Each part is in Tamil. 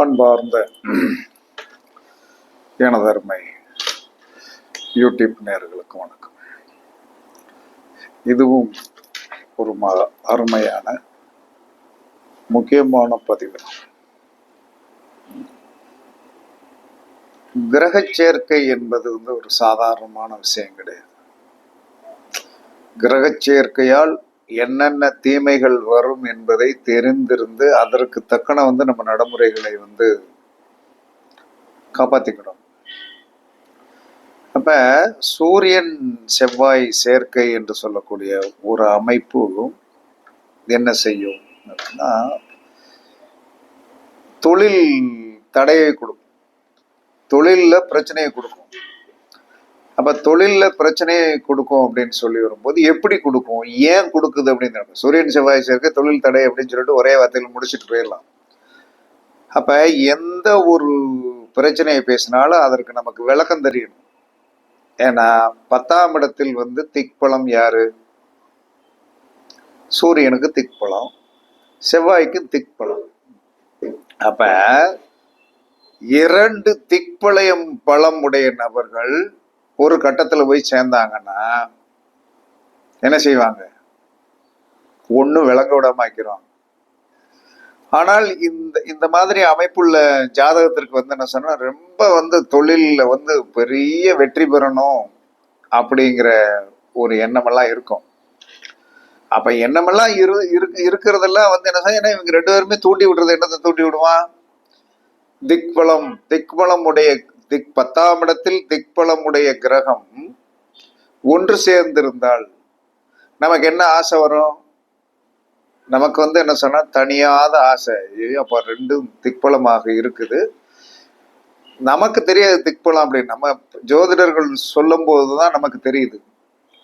அன்பார்ந்த எனதருமை யூடியூப் நேர்களுக்கு வணக்கம். இதுவும் ஒரு ம அருமையான முக்கியமான பதிவு. கிரகச் சேர்க்கை என்பது வந்து ஒரு சாதாரணமான விஷயம் கிடையாது. கிரகச் சேர்க்கையால் என்னென்ன தீமைகள் வரும் என்பதை தெரிந்திருந்து அதற்கு தக்கன வந்து நம்ம நடைமுறைகளை வந்து காப்பாற்றிக்கணும் அப்ப சூரியன் செவ்வாய் சேர்க்கை என்று சொல்லக்கூடிய ஒரு அமைப்பு என்ன செய்யும் அப்படின்னா தொழில் தடையை கொடுக்கும். தொழிலில் பிரச்சனையை கொடுக்கும். நம்ம தொழிலில் பிரச்சனையை கொடுக்கும் அப்படின்னு சொல்லி வரும்போது எப்படி கொடுக்கும் ஏன் கொடுக்குது அப்படின்னு சூரியன் செவ்வாய் சேர்க்கை தொழில் தடை அப்படின்னு சொல்லிட்டு ஒரே வார்த்தையில் முடிச்சுட்டு போயிடலாம். அப்போ எந்த ஒரு பிரச்சனையை பேசினாலும் அதற்கு நமக்கு விளக்கம் தெரியணும். ஏன்னா பத்தாம் இடத்தில் வந்து திக்பலம் யாரு? சூரியனுக்கு திக்பலம் செவ்வாய்க்கு திக்பலம் அப்ப இரண்டு திக்பலயம் பலம் உடைய நபர்கள் ஒரு கட்டத்தில் போய் சேர்ந்தாங்கன்னா என்ன செய்வாங்க? ஒன்றும் விளங்க விடாம ஆனால் இந்த இந்த மாதிரி அமைப்புள்ள ஜாதகத்திற்கு வந்து என்ன சொன்னால் ரொம்ப வந்து தொழிலில் வந்து பெரிய வெற்றி பெறணும் அப்படிங்கிற ஒரு எண்ணமெல்லாம் இருக்கும். அப்ப எண்ணமெல்லாம் இரு இருக்கு இருக்கிறதெல்லாம் வந்து என்ன ஏன்னா இவங்க ரெண்டு பேருமே தூண்டி விடுறது என்னத்தை தூண்டி விடுவான்? திக்பலம் திக்பலம் உடைய திக் பத்தாம் இடத்தில் திக்பலம் உடைய கிரகம் ஒன்று சேர்ந்திருந்தால் நமக்கு என்ன ஆசை வரும்? நமக்கு வந்து என்ன சொன்னா தனியாத ஆசை. ஐயோ, அப்ப ரெண்டும் திக்பலமாக இருக்குது. நமக்கு தெரியாது திக்பலம் அப்படின்னு. நம்ம ஜோதிடர்கள் சொல்லும் போதுதான் நமக்கு தெரியுது.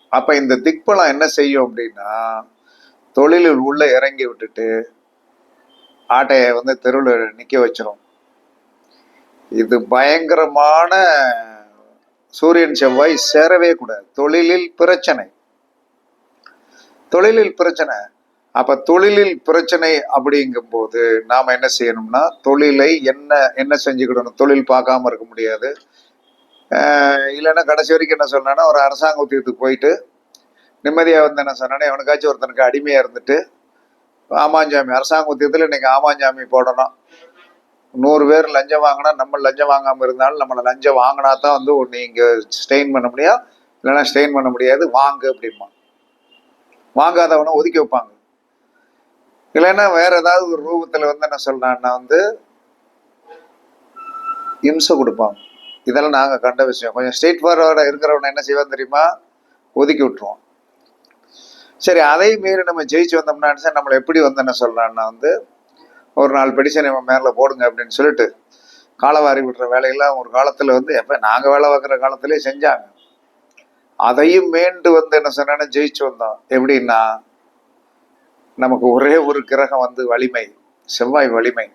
அப்ப இந்த திக்பலம் என்ன செய்யும் அப்படின்னா தொழிலில் உள்ள இறங்கி விட்டுட்டு ஆட்டையை வந்து தெருவில் நிக்க வச்சிடும் இது பயங்கரமான சூரியன் செவ்வாய் சேரவே கூடாது. தொழிலில் பிரச்சனை. தொழிலில் பிரச்சனை. அப்ப தொழிலில் பிரச்சனை அப்படிங்கும் போது நாம என்ன செய்யணும்னா தொழிலை என்ன என்ன செஞ்சுக்கிடணும்? தொழில் பார்க்காம இருக்க முடியாது. இல்லைன்னா கடைசி வரைக்கும் என்ன சொன்னா ஒரு அரசாங்க உத்தியத்துக்கு போயிட்டு நிம்மதியா வந்து என்ன சொன்னா எவனுக்காச்சும் ஒருத்தனுக்கு அடிமையா இருந்துட்டு ஆமாஞ்சாமி அரசாங்க உத்தியத்தில் இன்னைக்கு ஆமாஞ்சாமி போடணும். நூறு பேர் லஞ்சம் வாங்கினா நம்ம லஞ்சம் வாங்காமல் இருந்தாலும் நம்மளை லஞ்சம் வாங்கினா தான் வந்து ஒன்று இங்க ஸ்டெயின் பண்ண முடியாது இல்லைன்னா ஸ்டெயின் பண்ண முடியாது வாங்கு அப்படிமா வாங்காதவனை ஒதுக்கி வைப்பாங்க. இல்லைன்னா வேற ஏதாவது ஒரு ரூபத்தில் வந்து என்ன சொல்கிறான்னா வந்து இம்சை கொடுப்பாங்க. இதெல்லாம் நாங்கள் கண்ட விஷயம். கொஞ்சம் ஸ்ட்ரெயிட் ஃபார்வர்டாக இருக்கிறவனை என்ன செய்வோம் தெரியுமா? ஒதுக்கி விட்டுருவோம் சரி அதை மீறி நம்ம ஜெயிச்சு வந்தோம்னா நம்மளை எப்படி வந்து என்ன வந்து ஒரு நாலு பெடிஷன் இவன் மேலே போடுங்க அப்படின்னு சொல்லிட்டு காலவாரி விடுற வேலையெல்லாம் ஒரு காலத்தில் வந்து எப்போ நாங்கள் வேலை பார்க்குற காலத்திலே செஞ்சாங்க. அதையும் மீண்டு வந்து என்ன சொன்னா ஜெயிச்சு வந்தோம். எப்படின்னா நமக்கு ஒரே ஒரு கிரகம் வந்து வலிமை செவ்வாய் வலிமை.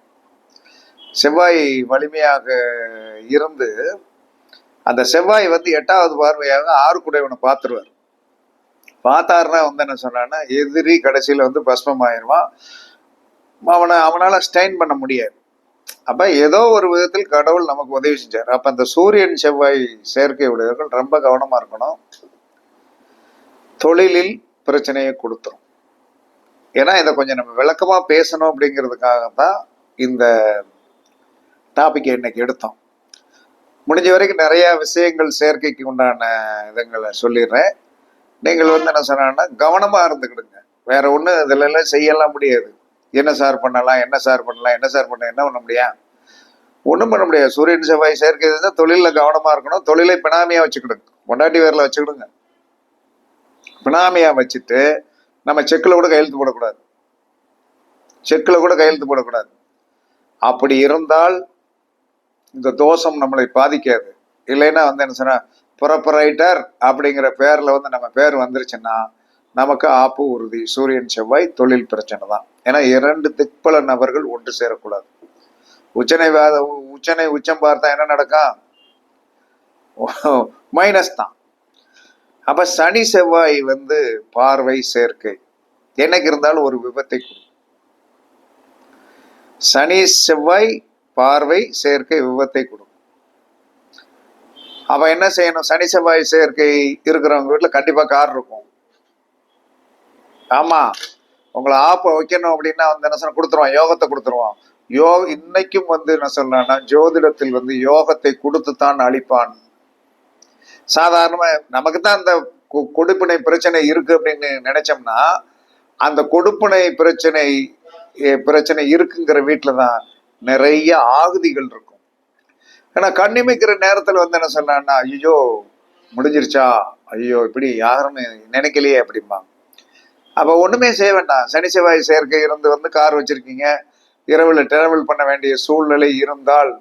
செவ்வாய் வலிமையாக இருந்து அந்த செவ்வாய் வந்து எட்டாவது பார்வையாக ஆறு குடைவனை பார்த்துருவார். பார்த்தாருன்னா வந்து என்ன சொன்னான்னா எதிரி கடைசியில வந்து பஸ்மம் ஆயிடுவான் அவனை அவனால் ஸ்டைன் பண்ண முடியாது. அப்போ ஏதோ ஒரு விதத்தில் கடவுள் நமக்கு உதவி செஞ்சார். அப்போ அந்த சூரியன் செவ்வாய் சேர்க்கை உடையவர்கள் ரொம்ப கவனமாக இருக்கணும். தொழிலில் பிரச்சனையை கொடுத்துரும். ஏன்னா இதை கொஞ்சம் நம்ம விளக்கமாக பேசணும் அப்படிங்கிறதுக்காக தான் இந்த டாப்பிக்கை இன்னைக்கு எடுத்தோம். முடிஞ்ச வரைக்கும் நிறையா விஷயங்கள் சேர்க்கைக்கு உண்டான இதுங்களை சொல்லிடுறேன். நீங்கள் வந்து என்ன சொன்னா கவனமாக இருந்துக்கிடுங்க. வேற ஒன்றும் இதிலெல்லாம் செய்யலாம் முடியாது. என்ன சார் பண்ணலாம் என்ன சார் பண்ணலாம் என்ன சார் பண்ண என்ன பண்ண முடியும்? ஒன்றும் பண்ண முடியாது. சூரியன் செவ்வாய் சேர்க்கிறது இருந்தால் தொழிலில் கவனமாக இருக்கணும். தொழிலை பினாமியாக வச்சுக்கிடுங்க. பொண்டாட்டி வேரில் வச்சுக்கிடுங்க. பினாமியா வச்சுட்டு நம்ம செக்கில் கூட கையெழுத்து போடக்கூடாது. செக்கில் கூட கையெழுத்து போடக்கூடாது. அப்படி இருந்தால் இந்த தோஷம் நம்மளை பாதிக்காது. இல்லைன்னா வந்து என்ன சொன்னால் ப்ரொப்பரைட்டர் அப்படிங்கிற பேரில் வந்து நம்ம பேர் வந்துருச்சுன்னா நமக்கு ஆப்பு உறுதி. சூரியன் செவ்வாய் தொழில் பிரச்சனை தான். ஏன்னா இரண்டு திக்பல நபர்கள் ஒன்று சேரக்கூடாது. உச்சனை வேத உச்சனை உச்சம் பார்த்தா என்ன நடக்கும் மைனஸ் தான். அப்ப சனி செவ்வாய் வந்து பார்வை சேர்க்கை. என்னைக்கு இருந்தாலும் ஒரு விபத்தை கொடுக்கும். சனி செவ்வாய் பார்வை சேர்க்கை விபத்தை கொடுக்கும். அப்ப என்ன செய்யணும்? சனி செவ்வாய் சேர்க்கை இருக்கிறவங்க வீட்டுல கண்டிப்பா கார் இருக்கும். ஆமா. உங்களை ஆப்ப வைக்கணும் அப்படின்னா வந்து என்ன சொல்ல கொடுத்துருவான் யோகத்தை கொடுத்துருவான். யோ இன்னைக்கும் வந்து என்ன சொல்லலாம்னா ஜோதிடத்தில் வந்து யோகத்தை கொடுத்து தான் அழிப்பான். சாதாரணமா நமக்கு தான் அந்த கொடுப்பினை பிரச்சனை இருக்கு அப்படின்னு நினைச்சோம்னா அந்த கொடுப்பினை பிரச்சனை பிரச்சனை இருக்குங்கிற வீட்டில தான் நிறைய ஆகுதிகள் இருக்கும். ஏன்னா கண்ணிமைக்கிற நேரத்தில் வந்து என்ன சொன்னான்னா ஐயோ முடிஞ்சிருச்சா? ஐயோ இப்படி யாருன்னு நினைக்கலையே அப்படிம்பாங்க. அப்போ ஒன்றுமே செய்ய வேண்டாம். சனி செவ்வாய் சேர்க்கை இருந்து வந்து கார் வச்சுருக்கீங்க. இரவில் டிராவல் பண்ண வேண்டிய சூழ்நிலை இருந்தால்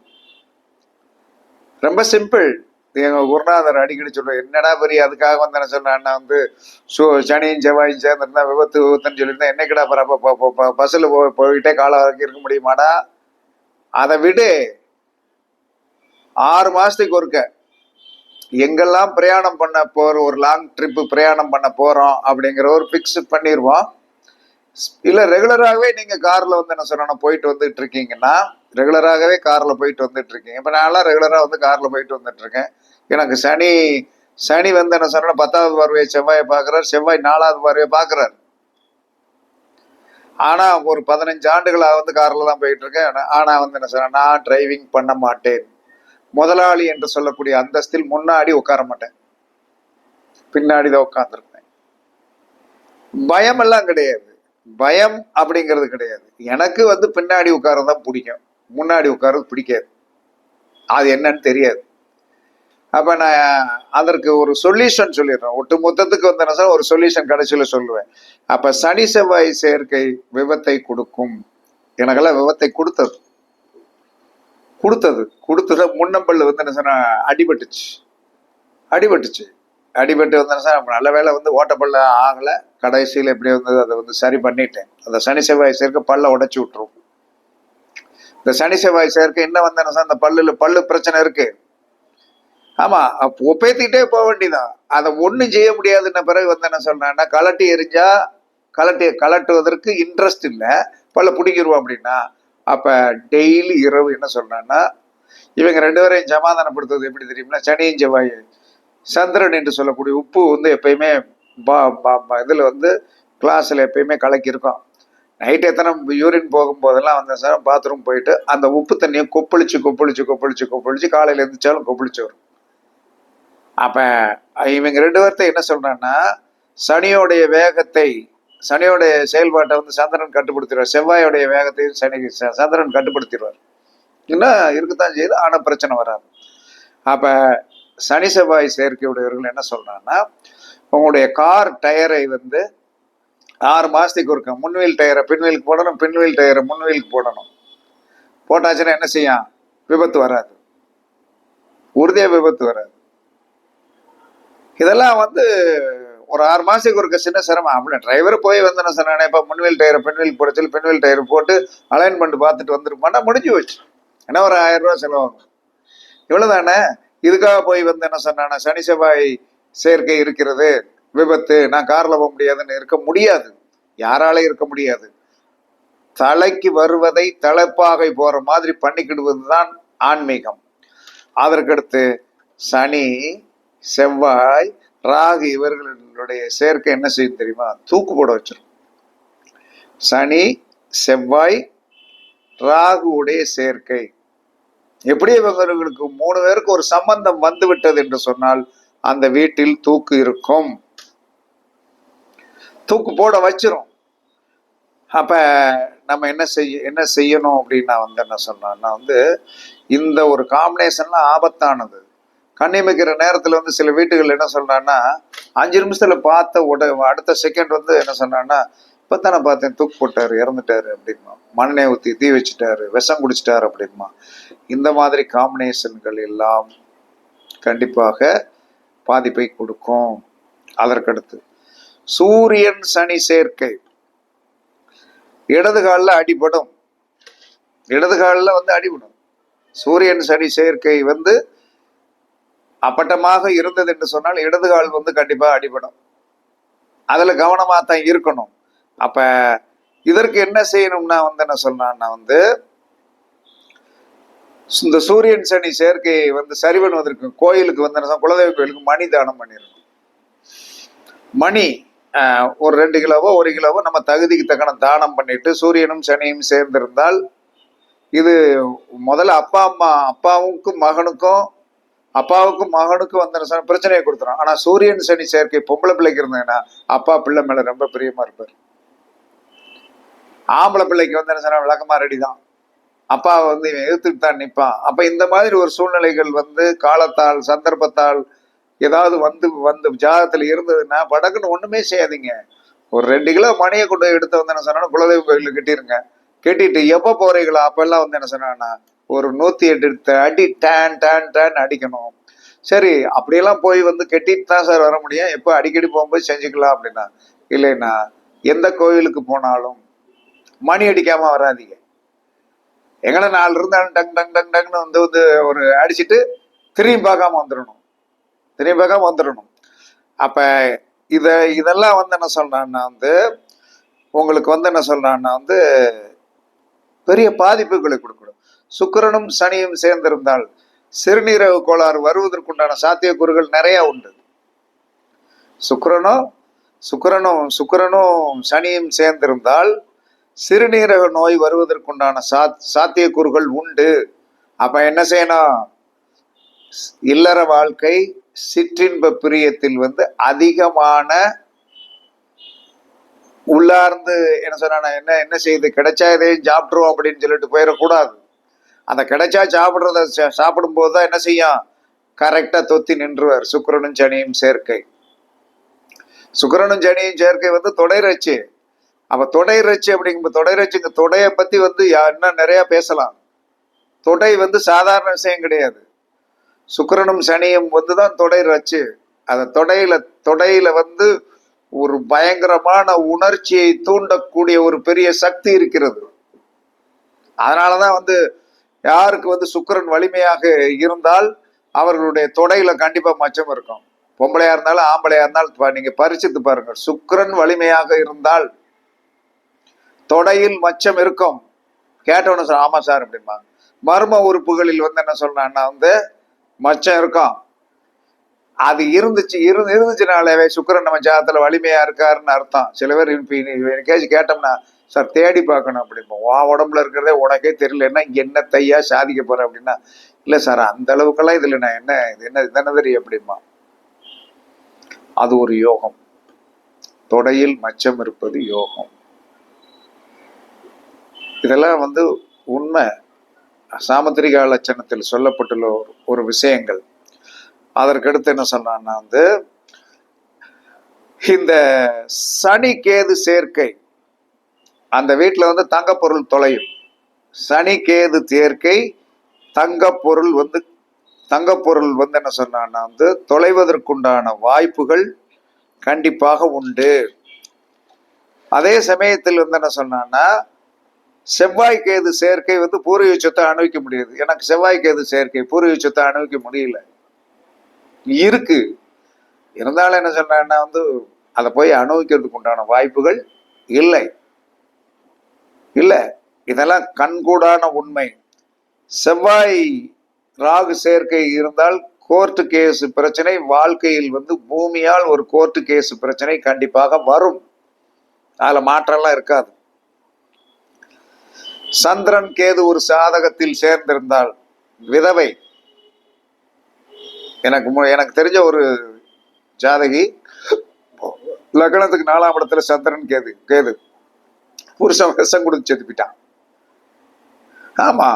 ரொம்ப சிம்பிள் எங்கள் குருநாதர் அடிக்கடி சொல்ற என்னடா பெரிய அதுக்காக வந்து என்ன சொன்னா வந்து சோ சனியும் செவ்வாயும் சேர்ந்துருந்தா விபத்து விபத்துன்னு சொல்லியிருந்தேன் என்னைக்கடா பரப்ப பஸ்ஸில் போய் போயிட்டே காலம் வரைக்கும் இருக்க முடியுமாடா? அதை விடு. ஆறு மாதத்துக்கு ஒருக்க. எங்கெல்லாம் பிரயாணம் பண்ண போற ஒரு லாங் ட்ரிப்பு பிரயாணம் பண்ண போறோம் அப்படிங்கிற ஒரு ஃபிக்ஸ் பண்ணிடுவோம் இல்ல ரெகுலராகவே நீங்க கார்ல வந்து என்ன சொல்லணும் போயிட்டு வந்துட்டு இருக்கீங்கன்னா ரெகுலராகவே கார்ல போயிட்டு வந்துட்டு இருக்கீங்க. இப்ப நான்லாம் ரெகுலரா வந்து கார்ல போயிட்டு வந்துட்டு இருக்கேன். எனக்கு சனி சனி வந்து என்ன சொல்லணும் பத்தாவது பார்வையை செவ்வாயை பார்க்கறாரு செவ்வாய் நாலாவது பார்வையை பார்க்கறாரு. ஆனா ஒரு பதினஞ்சு ஆண்டுகளாக வந்து கார்ல தான் போயிட்டு இருக்கேன். ஆனால் ஆனா வந்து என்ன சொல்றேன் நான் டிரைவிங் பண்ண மாட்டேன். முதலாளி என்று சொல்லக்கூடிய அந்தஸ்தில் முன்னாடி உட்கார மாட்டேன். பின்னாடி தான் உட்கார்ந்துருப்பேன். பயம் எல்லாம் கிடையாது. பயம் அப்படிங்கிறது கிடையாது. எனக்கு வந்து பின்னாடி உட்காரதான் தான் பிடிக்கும். முன்னாடி உட்காரது பிடிக்காது. அது என்னன்னு தெரியாது. அப்ப நான் அதற்கு ஒரு சொல்யூஷன் சொல்லிடுறேன். ஒட்டு மொத்தத்துக்கு வந்தேன்னா சார் ஒரு சொல்யூஷன் கடைசியில் சொல்லுவேன். அப்ப சனி செவ்வாய் சேர்க்கை விபத்தை கொடுக்கும். எனக்கெல்லாம் விபத்தை கொடுத்தது. கொடுத்தது. கொடுத்தது முன்னம்பல் வந்து என்ன சொன்ன அடிபட்டுச்சு. அடிபட்டுச்சு. அடிபட்டு வந்து சார் நல்ல வேளை வந்து ஓட்டப்பல்ல ஆகலை. கடைசியில் எப்படி வந்தது அதை வந்து சரி பண்ணிட்டேன். அந்த சனி செவ்வாய் சேர்க்க பல்ல உடச்சி விட்டுரும். இந்த சனி செவ்வாய் சேர்க்க என்ன வந்து என்ன அந்த பல்லுல பல்லு பிரச்சனை இருக்கு. ஆமா அப்ப ஒப்பேத்திக்கிட்டே போக வேண்டியதான் அதை ஒன்றும் செய்ய முடியாதுன்ன பிறகு வந்து என்ன சொல்றேன்னா கலட்டி எரிஞ்சா கலட்டி கலட்டுவதற்கு இன்ட்ரெஸ்ட் இல்லை. பல்ல பிடிக்கிருவோம் அப்படின்னா அப்போ டெய்லி இரவு என்ன சொல்றான்னா இவங்க ரெண்டு பேரையும் சமாதானப்படுத்துவது எப்படி தெரியும்னா சனியும் செவ்வாய் சந்திரன் என்று சொல்லக்கூடிய உப்பு வந்து எப்பயுமே பா- பா- பா- வந்து கிளாஸில் எப்பயுமே கலக்கியிருக்கோம் நைட் எத்தனை யூரின் போகும்போதெல்லாம் வந்து சார் பாத்ரூம் போயிட்டு அந்த உப்பு தண்ணியை கொப்பளிச்சு கொப்பளிச்சு கொப்பளிச்சு கொப்பளிச்சு காலையில் எழுந்திரிச்சாலும் கொப்பளிச்சு வரும். அப்போ இவங்க ரெண்டு பேர்த்த என்ன சொல்கிறேன்னா சனியோடைய வேகத்தை சனியோடைய செயல்பாட்டை வந்து சந்திரன் கட்டுப்படுத்திடுவார். செவ்வாயோடைய வேகத்தையும் சனி ச- சந்திரன் கட்டுப்படுத்திடுவார். இன்னும் இருக்கத்தான் செய்யுது ஆனால் பிரச்சனை வராது. அப்போ சனி செவ்வாய் சேர்க்கையுடையவர்கள் என்ன சொல்கிறாங்கன்னா உங்களுடைய கார் டயரை வந்து ஆறு மாதத்துக்கு ஒருக்க முன்வீல் டயரை பின்வீலுக்கு போடணும் பின்வீல் டயரை முன்வீலுக்கு போடணும். போட்டாச்சுன்னா என்ன செய்யும்? விபத்து வராது. உறுதியாக விபத்து வராது. இதெல்லாம் வந்து ஒரு ஆறு மாசத்துக்கு ஒருக்க சின்ன சிரமம். அப்படி டிரைவர் போய் வந்து என்ன சொன்னானே இப்போ முன்வீல் டயரை பின்வீல் போட சொல்லி டயர் போட்டு அலைன்மெண்ட் பார்த்துட்டு வந்துருப்பானா முடிஞ்சு வச்சு ஏன்னா ஒரு ஆயிரம் ரூபா செலவாகும். இவ்வளோதானே இதுக்காக போய் வந்து என்ன சொன்னானே சனி செவ்வாய் சேர்க்கை இருக்கிறது விபத்து நான் கார்ல போக முடியாதுன்னு இருக்க முடியாது. யாராலே இருக்க முடியாது. தலைக்கு வருவதை தலைப்பாகை போற மாதிரி பண்ணிக்கிடுவது தான் ஆன்மீகம். அதற்கடுத்து சனி செவ்வாய் ராகு இவர்களுடைய சேர்க்கை என்ன செய்யும் தெரியுமா? தூக்கு போட வச்சிரும். சனி செவ்வாய் ராகுவுடைய சேர்க்கை. எப்படி இவங்களுக்கு மூணு பேருக்கு ஒரு சம்பந்தம் வந்து விட்டது என்று சொன்னால் அந்த வீட்டில் தூக்கு இருக்கும். தூக்கு போட வச்சிரும். அப்ப நம்ம என்ன செய்ய என்ன செய்யணும் அப்படின்னு நான் வந்து என்ன சொன்னோம்னா வந்து இந்த ஒரு காம்பினேஷன்லாம் ஆபத்தானது. கண்ணிமைக்கிற நேரத்துல வந்து சில வீட்டுகள் என்ன சொன்னான்னா அஞ்சு நிமிஷத்துல பார்த்த உட அடுத்த செகண்ட் வந்து என்ன சொன்னான்னா இப்பத்தானே பார்த்தேன் தூக்கு போட்டாரு இறந்துட்டாரு அப்படிமா மண்ணெண்ணெய் ஊத்தி தீ வச்சுட்டாரு விஷம் குடிச்சிட்டாரு அப்படிமா இந்த மாதிரி காம்பினேஷன்கள் எல்லாம் கண்டிப்பாக பாதிப்பை கொடுக்கும். அதற்கடுத்து சூரியன் சனி சேர்க்கை. இடது காலில் அடிபடும். இடது காலில் வந்து அடிபடும். சூரியன் சனி சேர்க்கை வந்து அப்பட்டமாக இருந்தது என்று சொன்னால் இடது கால் வந்து கண்டிப்பாக அடிபடும். அதில் கவனமாக தான் இருக்கணும். அப்போ இதற்கு என்ன செய்யணும்னா வந்து என்ன சொன்னான்னா வந்து இந்த சூரியன் சனி சேர்க்கையை வந்து சரி பண்ணுவதற்கு கோயிலுக்கு வந்து என்ன குலதெய்வ கோயிலுக்கு மணி தானம் பண்ணிடணும். மணி ஒரு ரெண்டு கிலோவோ ஒரு கிலோவோ நம்ம தகுதிக்கு தக்கன தானம் பண்ணிட்டு சூரியனும் சனியும் சேர்ந்திருந்தால் இது முதல்ல அப்பா அம்மா அப்பாவுக்கும் மகனுக்கும் அப்பாவுக்கும் மகனுக்கும் வந்து என்ன பிரச்சனையை கொடுத்துரும் ஆனா சூரியன் சனி சேர்க்கை பொம்பளை பிள்ளைக்கு இருந்ததுன்னா அப்பா பிள்ளை மேல ரொம்ப பிரியமா இருப்பார். ஆம்பளை பிள்ளைக்கு வந்து என்ன சொன்னா விளக்கமா ரெடி தான் அப்பா வந்து இவன் எதிர்த்துட்டு தான் நிற்பான் அப்ப இந்த மாதிரி ஒரு சூழ்நிலைகள் வந்து காலத்தால் சந்தர்ப்பத்தால் ஏதாவது வந்து வந்து ஜாதகத்துல இருந்ததுன்னா வடக்குன்னு ஒண்ணுமே செய்யாதீங்க. ஒரு ரெண்டு கிலோ மணியை கொண்டு போய் எடுத்து வந்து என்ன சொன்னா குலதெய்வ கோயிலுக்கு கட்டிருங்க. கட்டிட்டு எப்போ போறீங்களோ அப்பெல்லாம் வந்து என்ன சொன்னா ஒரு நூத்தி எட்டு அடி டேன் டேன் டேன் அடிக்கணும். சரி அப்படியெல்லாம் போய் வந்து கட்டிட்டு தான் சார் வர முடியும். எப்போ அடிக்கடி போகும்போது செஞ்சுக்கலாம் அப்படின்னா. இல்லைன்னா எந்த கோவிலுக்கு போனாலும் மணி அடிக்காம வராதீங்க. எங்கன நாலு இருந்தாலும் டங் டங் டங் டங்னு வந்து வந்து ஒரு அடிச்சிட்டு திரும்பி பார்க்காம வந்துடணும். திரும்பி பார்க்காம வந்துடணும். அப்ப இத இதெல்லாம் வந்து என்ன சொல்றான்னா வந்து உங்களுக்கு வந்து என்ன சொல்றான்னா வந்து பெரிய பாதிப்புகளை கொடுக்கணும். சுக்கிரனும் சனியும் சேர்ந்திருந்தால் சிறுநீரக கோளாறு வருவதற்குண்டான சாத்தியக்கூறுகள் நிறைய உண்டு. சுக்கிரனும் சுக்கிரனும் சுக்கிரனும் சனியும் சேர்ந்திருந்தால் சிறுநீரக நோய் வருவதற்குண்டான சா சாத்தியக்கூறுகள் உண்டு. அப்ப என்ன செய்யணும்? இல்லற வாழ்க்கை சிற்றின்ப பிரியத்தில் வந்து அதிகமான உள்ளார்ந்து என்ன சொன்னா என்ன என்ன செய்யுது கிடைச்சா இதையும் சாப்பிட்ருவோம் அப்படின்னு சொல்லிட்டு போயிடக்கூடாது. அந்த கிடைச்சா சாப்பிட்றத சாப்பிடும்போது தான் என்ன செய்யும்? கரெக்டாக தொத்தி நின்றுவார். சுக்கரனும் சனியும் சேர்க்கை. சுக்கரனும் சனியும் சேர்க்கை வந்து தொடைரச்சு. அப்போ தொடைரச்சு அப்படிங்கும்போது தொடைரச்சுங்க தொடையை பற்றி வந்து யா- இன்னும் நிறையா பேசலாம். தொடை வந்து சாதாரண விஷயம் கிடையாது. சுக்கரனும் சனியும் வந்து தான் தொடைரச்சு. அந்த தொடையில தொடையில வந்து ஒரு பயங்கரமான உணர்ச்சியை தூண்டக்கூடிய ஒரு பெரிய சக்தி இருக்கிறது. அதனாலதான் வந்து யாருக்கு வந்து சுக்கிரன் வலிமையாக இருந்தால் அவர்களுடைய தொடையில கண்டிப்பா மச்சம் இருக்கும். பொம்பளையா இருந்தாலும் ஆம்பளையா இருந்தாலும் நீங்க பரிசித்து பாருங்க. சுக்கிரன் வலிமையாக இருந்தால் தொடையில் மச்சம் இருக்கும். கேட்டவன சார் ஆமா சார் அப்படிம்பாங்க. மர்ம உறுப்புகளில் வந்து என்ன சொல்றான்னா வந்து மச்சம் இருக்கும். அது இருந்துச்சு இரு இருந்துச்சுனாலே சுக்கிரன் நம்ம ஜாதத்துல வலிமையா இருக்காருன்னு அர்த்தம். சில பேர் கேட்டோம்னா சார் தேடி பார்க்கணும் அப்படிம்போம் உன் உடம்புல இருக்கிறதே உனக்கே தெரியலன்னா என்ன தையா சாதிக்க போற அப்படின்னா இல்லை சார் அந்த அளவுக்கெல்லாம் இதில் நான் என்ன இது என்ன இதென்ன தெரியும் அப்படிமா அது ஒரு யோகம். தொடையில் மச்சம் இருப்பது யோகம். இதெல்லாம் வந்து உண்மை. சாமுத்திரிகா லட்சணத்தில் சொல்லப்பட்டுள்ள ஒரு- ஒரு விஷயங்கள். அதற்கடுத்து என்ன சொன்னான்னா வந்து இந்த சனி கேது சேர்க்கை அந்த வீட்டில் வந்து தங்கப்பொருள் தொலையும். சனி கேது சேர்க்கை தங்கப்பொருள் வந்து தங்கப்பொருள் வந்து என்ன சொன்னான்னா வந்து தொலைவதற்குண்டான வாய்ப்புகள் கண்டிப்பாக உண்டு. அதே சமயத்தில் வந்து என்ன சொன்னான்னா செவ்வாய் கேது சேர்க்கை வந்து பூர்வீக சொத்தை அனுபவிக்க முடியாது. எனக்கு செவ்வாய் கேது சேர்க்கை பூர்வீக சொத்தை அனுபவிக்க முடியல. இருக்கு. இருந்தாலும் என்ன சொன்னா வந்து அதை போய் அனுபவிக்கிறதுக்கு உண்டான வாய்ப்புகள் இல்லை. இல்லை இதெல்லாம் கண்கூடான உண்மை. செவ்வாய் ராகு சேர்க்கை இருந்தால் கோர்ட்டு கேஸ் பிரச்சனை வாழ்க்கையில் வந்து பூமியால் ஒரு கோர்ட்டு கேஸ் பிரச்சனை கண்டிப்பாக வரும். அதுல மாற்றம்லாம் இருக்காது. சந்திரன் கேது ஒரு சாதகத்தில் சேர்ந்திருந்தால் விதவை. எனக்கு மு- எனக்கு தெரிஞ்ச ஒரு ஜாதகி லக்னத்துக்கு நாலாம் இடத்துல சந்திரன் கேது கேது. புருஷன் விஷம் கொடுத்து செத்து போயிட்டான். ஆமா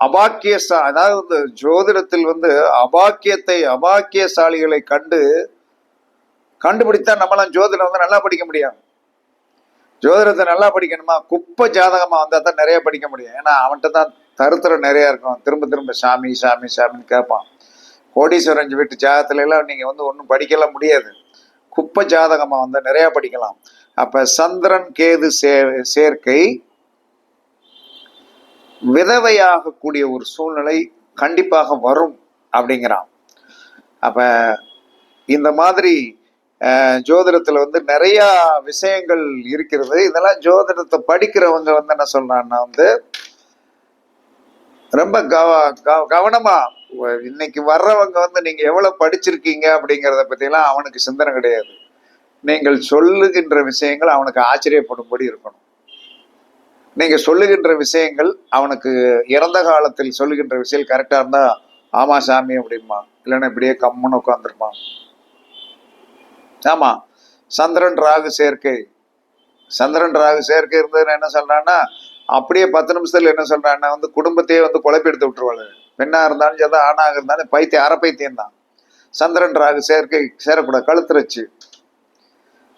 அபாக்கிய சா- அதாவது இந்த ஜோதிடத்தில் வந்து அபாக்கியத்தை அபாக்கியசாலிகளை கண்டு கண்டுபிடித்தா நம்மளாம் ஜோதிடம் வந்து நல்லா படிக்க முடியும் ஜோதிடத்தை நல்லா படிக்கணுமா? குப்பை ஜாதகமா வந்தா தான் நிறைய படிக்க முடியும். ஏன்னா அவன்கிட்ட தான் தருத்திரம் நிறைய இருக்கும். திரும்ப திரும்ப சாமி சாமி சாமின்னு கேட்பான். கோடீஸ்வரன் வீட்டு ஜாதகத்துல எல்லாம் நீங்க வந்து ஒன்றும் படிக்கலாம் முடியாது. குப்பை ஜாதகமா வந்தா நிறைய படிக்கலாம். அப்ப சந்திரன் கேது சே சேர்க்கை விதவையாகக்கூடிய ஒரு சூழ்நிலை கண்டிப்பாக வரும் அப்படிங்கிறான். அப்ப இந்த மாதிரி அஹ், ஜோதிடத்துல வந்து நிறைய விஷயங்கள் இருக்கிறது. இதெல்லாம் ஜோதிடத்தை படிக்கிறவங்க வந்து என்ன சொல்றாங்கன்னா வந்து ரொம்ப கவ கவ- கவனமா இன்னைக்கு வர்றவங்க வந்து நீங்க எவ்வளவு படிச்சிருக்கீங்க? அப்படிங்கிறத எல்லாம் அவனுக்கு சிந்தனை கிடையாது. நீங்கள் சொல்லுகின்ற விஷயங்கள் அவனுக்கு ஆச்சரியப்படும்படி இருக்கணும். நீங்க சொல்லுகின்ற விஷயங்கள் அவனுக்கு இறந்த காலத்தில் சொல்லுகின்ற விஷயம் கரெக்டா இருந்தா ஆமா சாமி அப்படிமா இல்லைன்னா இப்படியே கம்முன்னு உட்காந்துருப்பான் ஆமா சந்திரன் ராகு சேர்க்கை. சந்திரன் ராகு சேர்க்கை இருந்ததுன்னு என்ன சொல்றான்னா அப்படியே பத்து நிமிஷத்துல என்ன சொல்றான்னா வந்து குடும்பத்தையே வந்து குழப்பெடுத்து விட்டுருவாள். பெண்ணா இருந்தாலும் சரி ஆணாக இருந்தாலும் பைத்தியம் அரை பைத்தியம் தான் சந்திரன் ராகு சேர்க்கை சேரக்கூடாது. கழுத்துறச்சு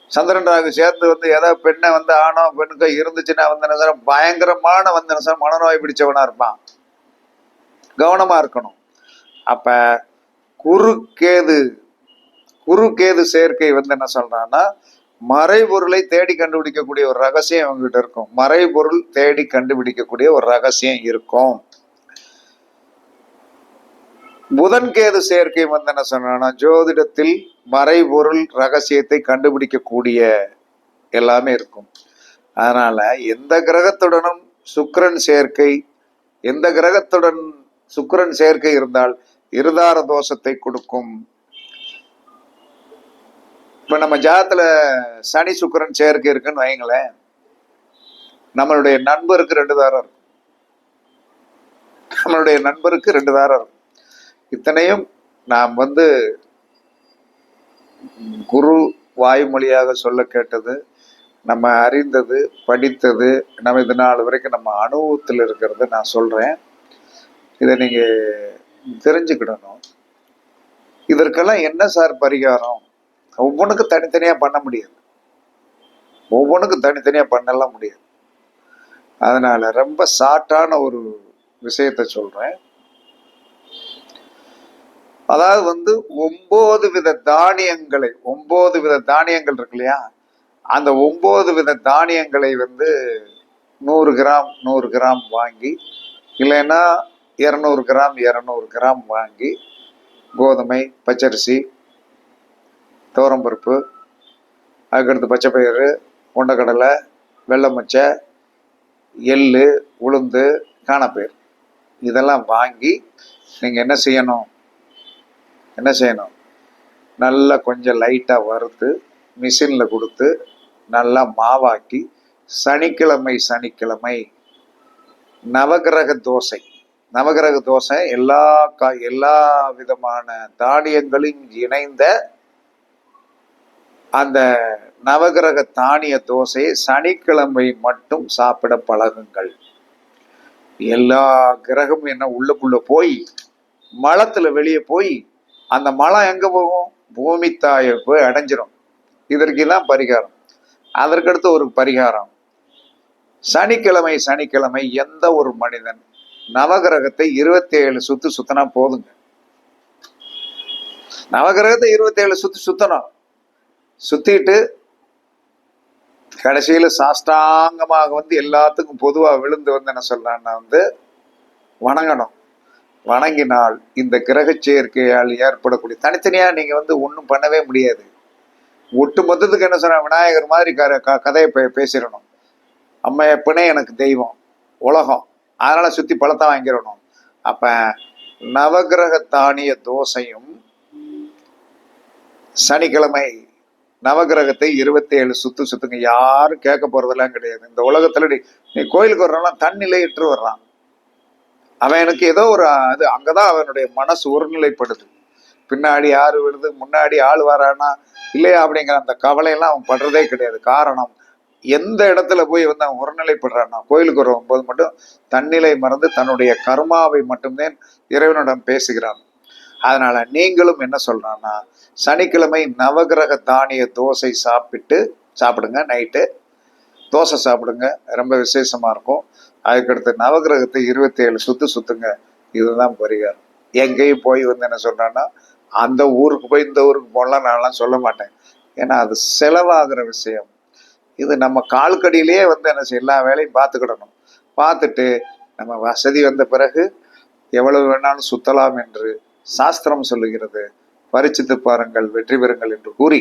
சந்திரன் ராகு சேர்ந்து வந்து ஏதோ பெண்ணை வந்து ஆணோ பெண்ணுக்கோ இருந்துச்சுன்னா வந்து என்ன பயங்கரமான வந்து என்ன மனநோய் பிடிச்சவனா இருப்பான். கவனமா இருக்கணும். அப்ப குறுக்கேது குறுக்கேது சேர்க்கை வந்து என்ன சொல்றான்னா மறைபொருளை தேடி கண்டுபிடிக்கக்கூடிய ஒரு ரகசியம் இவங்ககிட்ட இருக்கும். மறைபொருள் தேடி கண்டுபிடிக்கக்கூடிய ஒரு ரகசியம் இருக்கும். புதன் கேது சேர்க்கை வந்து என்ன சொன்னா ஜோதிடத்தில் மறைபொருள் ரகசியத்தை கண்டுபிடிக்கக்கூடிய எல்லாமே இருக்கும். அதனால எந்த கிரகத்துடனும் சுக்கரன் சேர்க்கை எந்த கிரகத்துடன் சுக்கரன் சேர்க்கை இருந்தால் இருதார தோஷத்தை கொடுக்கும். இப்ப நம்ம ஜாதத்துல சனி சுக்கிரன் சேர்க்கை இருக்குன்னு வைங்களேன் நம்மளுடைய நண்பருக்கு ரெண்டு தாரம் இருக்கும். நம்மளுடைய நண்பருக்கு ரெண்டு தாரம் இருக்கும். இத்தனையும் நாம் வந்து குரு வாய்மொழியாக சொல்ல கேட்டது நம்ம அறிந்தது படித்தது நம்ம இது நாள் வரைக்கும் நம்ம அனுபவத்தில் இருக்கிறத நான் சொல்கிறேன் இதை நீங்கள் தெரிஞ்சுக்கிடணும். இதற்கெல்லாம் என்ன சார் பரிகாரம்? ஒவ்வொன்றுக்கும் தனித்தனியாக பண்ண முடியாது. ஒவ்வொன்றுக்கும் தனித்தனியாக பண்ணலாம் முடியாது. அதனால் ரொம்ப ஷார்ட்டான ஒரு விஷயத்த சொல்கிறேன் அதாவது வந்து ஒன்பது வித தானியங்களை ஒன்பது வித தானியங்கள் இருக்கு இல்லையா? அந்த ஒன்பது வித தானியங்களை வந்து நூறு கிராம் நூறு கிராம் வாங்கி இல்லைன்னா இரநூறு கிராம் இரநூறு கிராம் வாங்கி கோதுமை பச்சரிசி துவரம்பருப்பு அதுக்கடுத்து பச்சை பயிறு கொண்டக்கடலை வெள்ளை மச்சை எள்ளு உளுந்து காணப்பயிர் இதெல்லாம் வாங்கி நீங்கள் என்ன செய்யணும்? என்ன செய்யணும்? நல்லா கொஞ்சம் லைட்டாக வறுத்து மிஷினில் கொடுத்து நல்லா மாவாக்கி சனிக்கிழமை சனிக்கிழமை நவகிரக தோசை. நவகிரக தோசை எல்லா கா எல்லா விதமான தானியங்களும் இணைந்த அந்த நவகிரக தானிய தோசையை சனிக்கிழமை மட்டும் சாப்பிட பழகுங்கள். எல்லா கிரகமும் என்ன உள்ளுக்குள்ள போய் மலத்தில் வெளியே போய் அந்த மழை எங்க போகும்? பூமி தாயை போய் அடைஞ்சிரும். இதற்கெல்லாம் பரிகாரம். அதற்கடுத்து ஒரு பரிகாரம். சனிக்கிழமை சனிக்கிழமை எந்த ஒரு மனிதன் நவகிரகத்தை இருபத்தி ஏழு சுத்து சுத்தினா போதுங்க. நவகிரகத்தை இருபத்தி ஏழு சுத்து சுத்தணும். சுத்திட்டு கடைசியில சாஷ்டாங்கமாக வந்து எல்லாத்துக்கும் பொதுவா விழுந்து வந்து என்ன சொல்றான்னா வந்து வணங்கணும். வணங்கினால் இந்த கிரக சேர்க்கையால் ஏற்படக்கூடிய தனித்தனியாக நீங்கள் வந்து ஒன்றும் பண்ணவே முடியாது. ஒட்டு மொத்தத்துக்கு என்ன சொன்ன விநாயகர் மாதிரி க க- கதையை பே பேசிடணும். அம்மா எப்பனே எனக்கு தெய்வம் உலகம். அதனால் சுற்றி பழத்தை வாங்கிடணும். அப்போ நவகிரக தானிய தோசையும் சனிக்கிழமை நவகிரகத்தை இருபத்தி ஏழு சுத்து சுத்துங்க. யாரும் கேட்க போறதெல்லாம் கிடையாது. இந்த உலகத்துல நீ நீ கோயிலுக்கு வர்றான் தண்ணிலே இட்டு வர்றான். அவன் எனக்கு ஏதோ ஒரு அது அங்கதான் அவனுடைய மனசு ஒருநிலைப்படுது. பின்னாடி யாரு விழுது முன்னாடி ஆள் வரானா இல்லையா அப்படிங்கிற அந்த கவலையெல்லாம் அவன் படுறதே கிடையாது. காரணம் எந்த இடத்துல போய் வந்து அவன் ஒருநிலைப்படுறான்னா கோயிலுக்கு வரும்போது மட்டும் தன்னிலை மறந்து தன்னுடைய கர்மாவை மட்டும்தான் இறைவனிடம் பேசுகிறான். அதனால நீங்களும் என்ன சொல்றான்னா சனிக்கிழமை நவகிரக தானிய தோசை சாப்பிட்டு சாப்பிடுங்க நைட்டு. தோசை சாப்பிடுங்க. ரொம்ப விசேஷமாக இருக்கும். அதுக்கடுத்து நவகிரகத்தை இருபத்தி ஏழு சுத்து சுத்துங்க. இதுதான் பரிகாரம். எங்கேயும் போய் வந்து என்ன சொல்கிறேன்னா அந்த ஊருக்கு போய் இந்த ஊருக்கு போகலாம் நான்லாம் சொல்ல மாட்டேன். ஏன்னா அது செலவாகிற விஷயம். இது நம்ம கால்கடியிலேயே வந்து என்ன எல்லா வேலையும் பார்த்துக்கிடணும். பார்த்துட்டு நம்ம வசதி வந்த பிறகு எவ்வளவு வேணாலும் சுத்தலாம் என்று சாஸ்திரம் சொல்லுகிறது. பரிச்சித்து பாருங்கள் வெற்றி பெறுங்கள் என்று கூறி